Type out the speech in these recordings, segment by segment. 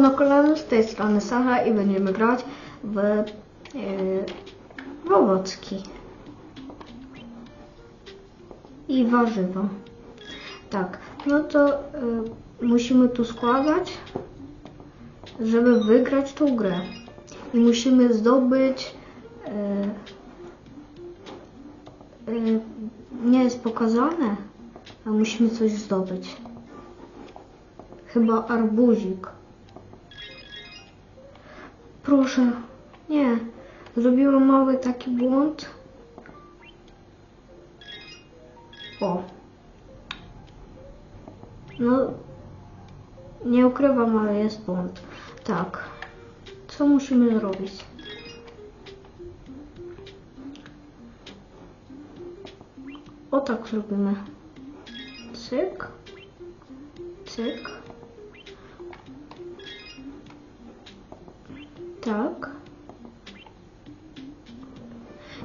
Na kolana z tej strony Sacha i będziemy grać w, yy, w owocki. I warzywa. Tak, no to y, musimy tu składać, żeby wygrać tą grę. I musimy zdobyć. y, y, nie jest pokazane, a musimy coś zdobyć. Chyba arbuzik. Proszę, nie. Zrobiłam mały taki błąd. O. No, nie ukrywam, ale jest błąd. Tak. Co musimy zrobić? O tak zrobimy. Cyk. Cyk. Tak.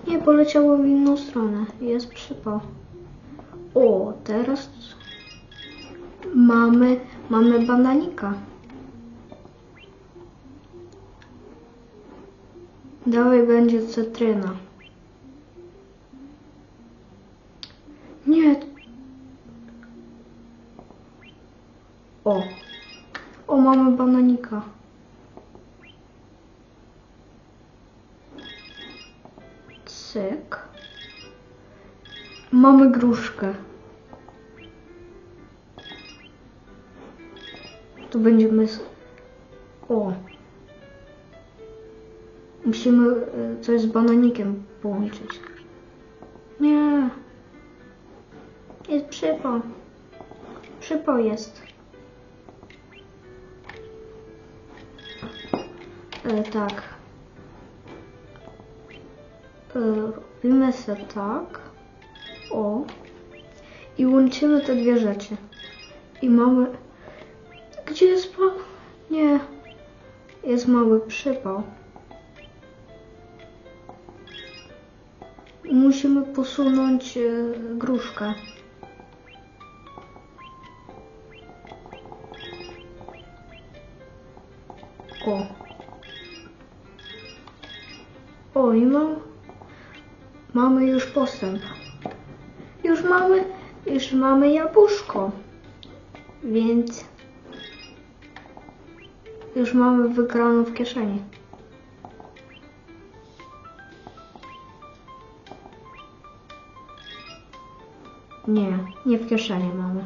Nie, poleciało w inną stronę. Jest przypał. O, teraz mamy, mamy bananika. Dalej będzie cytryna. Nie. O. O, mamy bananika. Mamy gruszkę. Tu będziemy... O. Musimy y, coś z bananikiem połączyć. Nie. Jest przypał. Przypał jest. E, tak. E, robimy se tak. O. I łączymy te dwie rzeczy. I mamy... Gdzie jest pan? Nie. Jest mały przypał. Musimy posunąć e, gruszkę. O. O, i mam... Mamy już postęp. Już mamy... Już mamy jabłuszko. Więc... Już mamy wygraną w kieszeni. Nie, nie w kieszeni mamy.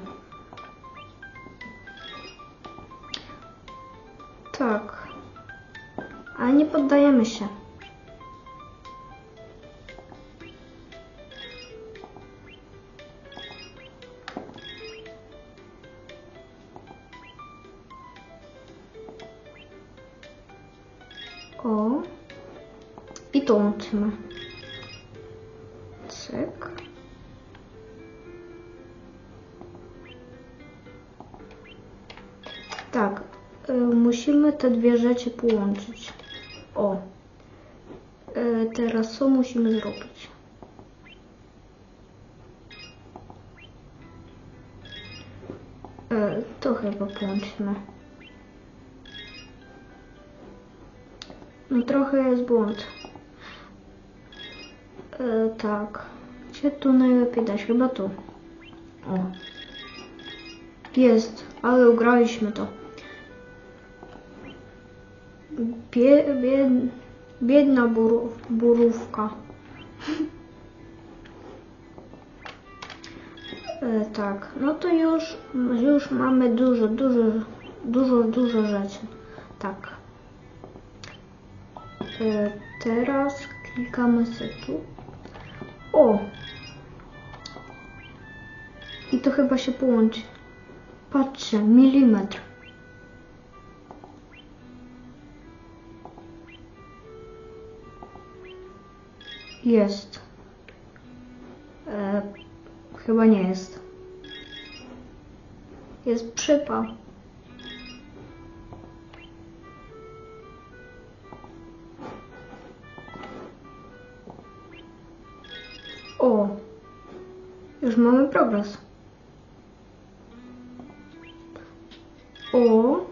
Tak. Ale nie poddajemy się. O. I to łączymy. Cyk. Tak, y, musimy te dwie rzeczy połączyć. O. Y, teraz co musimy zrobić? Y, to chyba połączymy. Trochę jest błąd. Y, tak. Gdzie tu najlepiej dać? Chyba tu. O. Jest, ale ugraliśmy to. Bie, bied, biedna burów, burówka. E, tak, no to już, już mamy dużo, dużo, dużo, dużo rzeczy. Tak. Teraz klikamy sobie tu. O! I to chyba się połączy. Patrzcie, milimetr. Jest. E, chyba nie jest. Jest przypał. Już mamy progres. O!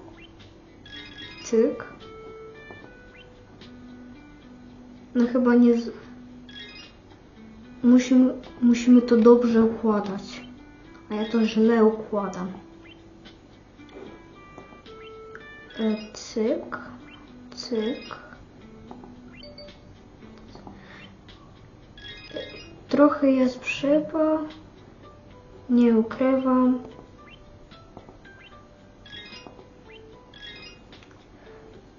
Cyk. No chyba nie... Z... Musimy, musimy to dobrze układać. A ja to źle układam. E, Cyk. Cyk. Trochę jest przypał. Nie ukrywam.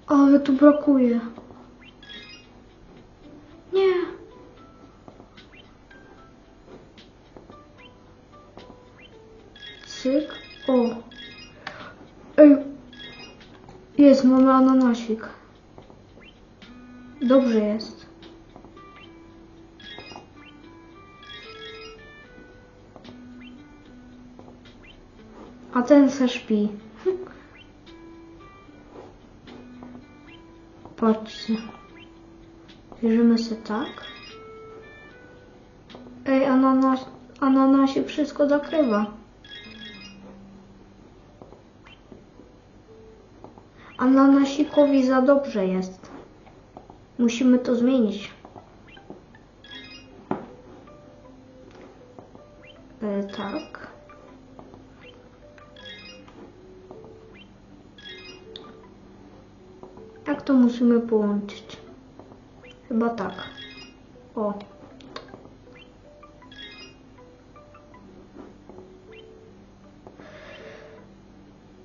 Ale tu brakuje. Nie. Cyk. O. Ej. Jest, mamy ananasik. Dobrze jest. A ten se śpi. Patrzcie. Bierzemy se tak. Ej, ananas, ananasie wszystko zakrywa. Ananasikowi za dobrze jest. Musimy to zmienić. E, tak. To musimy połączyć? Chyba tak. O.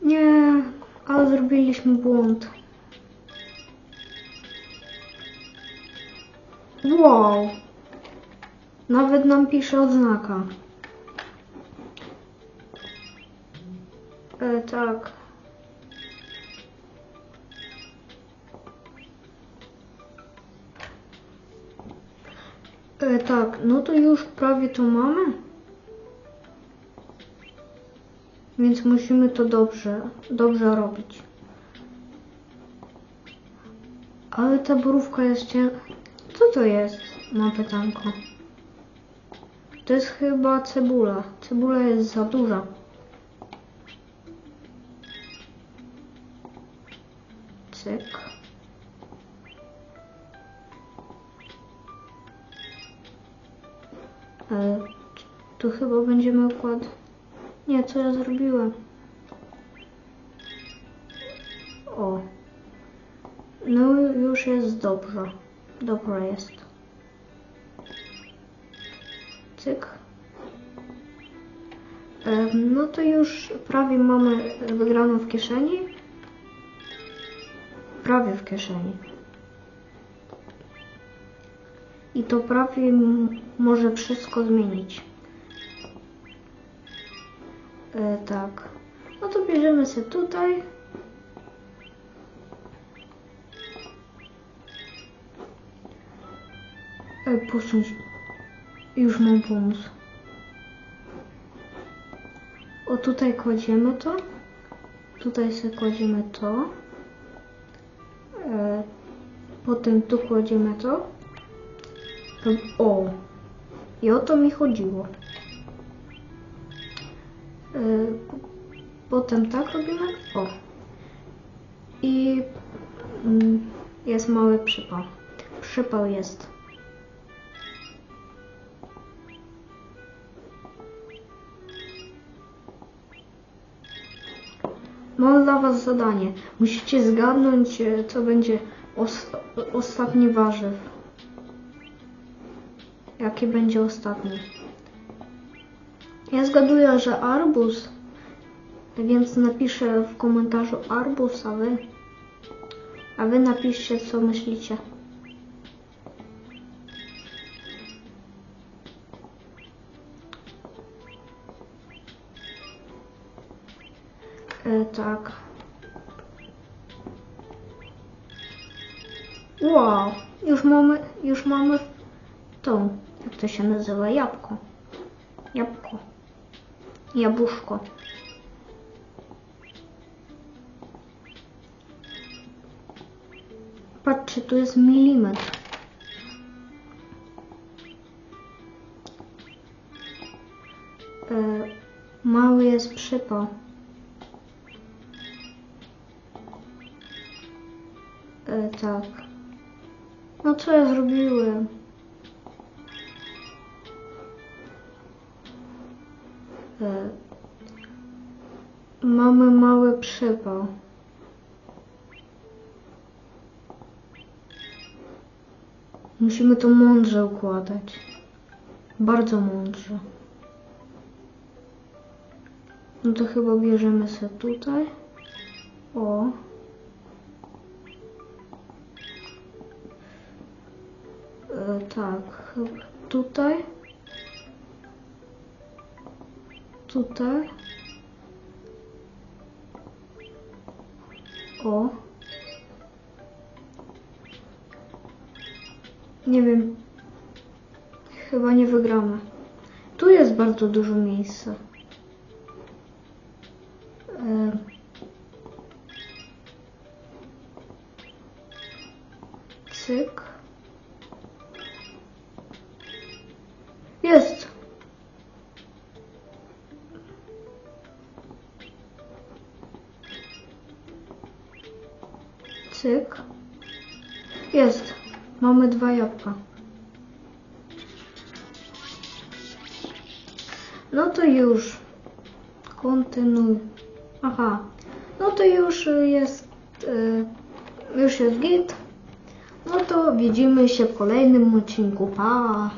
Nie, ale zrobiliśmy błąd. Wow. Nawet nam pisze odznaka. E, tak. E, tak, no to już prawie to mamy. Więc musimy to dobrze, dobrze robić. Ale ta borówka jest cię... Co to jest? Mam pytanko. To jest chyba cebula. Cebula jest za duża. Tu chyba będziemy układ... Nie, co ja zrobiłem? O. No już jest dobrze. Dobra jest. Cyk. No to już prawie mamy wygraną w kieszeni. Prawie w kieszeni. I to prawie może wszystko zmienić. E, tak. No to bierzemy się tutaj. E, posuń. Już mam pomysł. O tutaj kładziemy to. Tutaj sobie kładziemy to. E, potem tu kładziemy to. O! I o to mi chodziło. E, Potem tak robimy. O. I mm, jest mały przypał. Przypał jest. Mam dla Was zadanie. Musicie zgadnąć, e, co będzie os ostatni warzyw. Jakie będzie ostatni? Ja zgaduję, że arbuz, więc napiszę w komentarzu arbuz, a wy, a wy napiszcie, co myślicie. E, tak. Wow, już mamy, już mamy tą, to się nazywa, jabłko. Jabłko. Jabłuszko. Patrzcie, tu jest milimetr. E, mały jest przypał. E, tak. No co ja zrobiłem? Mamy mały przypał. Musimy to mądrze układać. Bardzo mądrze. No to chyba bierzemy se tutaj. O. E, tak, tutaj. Tutaj. O. Nie wiem. Chyba nie wygramy. Tu jest bardzo dużo miejsca. E, Cyk. Cyk. Jest. Mamy dwa jabłka. No to już. Kontynuuj. Aha. No to już jest. y, Już jest git. No to widzimy się w kolejnym odcinku. Pa!